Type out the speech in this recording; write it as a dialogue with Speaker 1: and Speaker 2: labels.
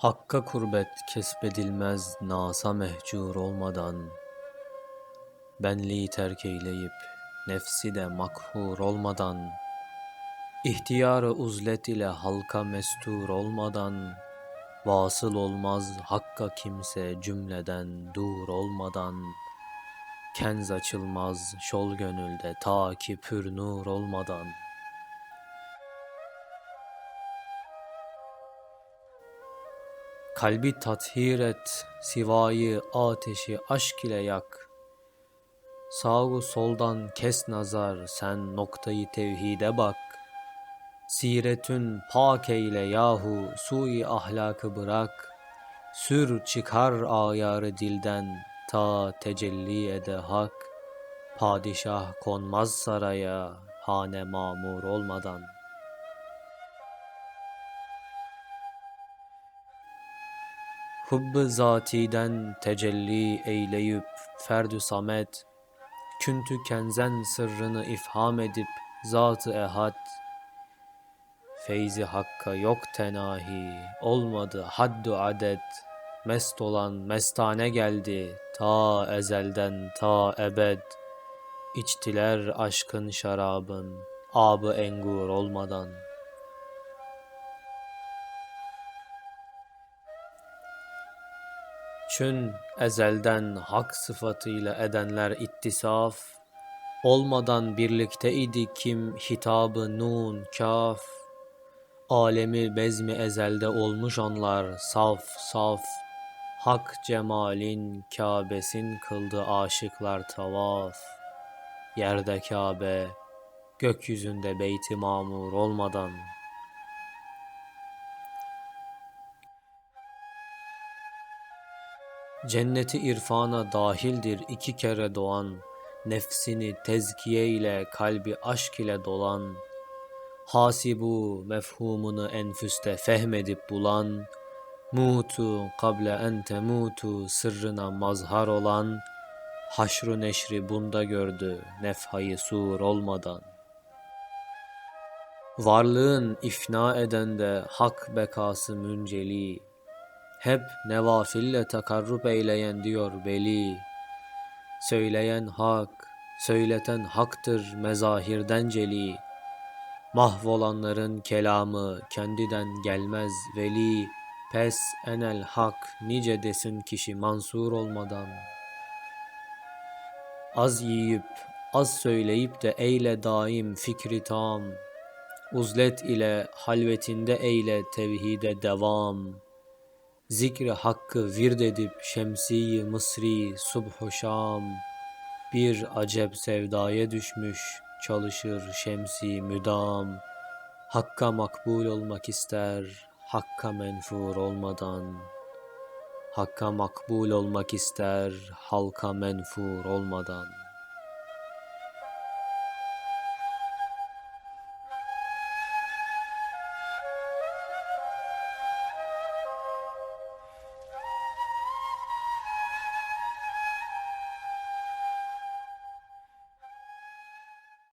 Speaker 1: Hakka kurbet kesbedilmez nasa mehcur olmadan, Benliği terk eyleyip nefsi de makhur olmadan, İhtiyarı uzlet ile halka mestur olmadan, Vasıl olmaz hakka kimse cümleden dur olmadan, Kenz açılmaz şol gönülde ta ki pür nur olmadan.'' Kalbi tathir et, sivayı ateşi aşk ile yak. Sağı soldan kes nazar, sen noktayı tevhide bak. Siretün pak eyle yahu, sui ahlakı bırak. Sür çıkar ayarı dilden, ta tecelli ede hak. Padişah konmaz saraya, hane mamur olmadan.'' Hubb-ı zatiden tecelli eyleyip ferdü samet, Küntü kenzen sırrını ifham edip zat-ı ehad, Feyzi hakka yok tenahi, olmadı haddu adet, Mest olan mestane geldi, ta ezelden ta ebed, İçtiler aşkın şarabın, abı engur olmadan.'' Çün ezelden hak sıfatıyla edenler ittisaf, Olmadan birlikte idi kim hitabı nun kaf, Alemi bezmi ezelde olmuş onlar saf saf, Hak cemalin Kabe'sin kıldı aşıklar tavaf, Yerde Kabe, gökyüzünde beyti mamur olmadan.'' Cenneti irfana dahildir iki kere doğan, Nefsini tezkiye ile kalbi aşk ile dolan, Hasibu mefhumunu enfüste fehmedip bulan, Mutu kable en temutu sırrına mazhar olan, Haşru neşri bunda gördü nefhayı sur olmadan. Varlığın ifna edende hak bekası münceli, hep nevafille takarrub eyleyen diyor veli. Söyleyen hak, söyleten haktır mezahirden celi. Mahvolanların kelamı kendiden gelmez veli. Pes enel hak nice desin kişi mansur olmadan. Az yiyip, az söyleyip de eyle daim fikri tam. Uzlet ile halvetinde eyle tevhide devam.'' Zikri hakkı vird edip şemsiyi mısri subhu şam. Bir acep sevdaya düşmüş çalışır şemsi müdam. Hakka makbul olmak ister hakka menfur olmadan. Hakka makbul olmak ister halka menfur olmadan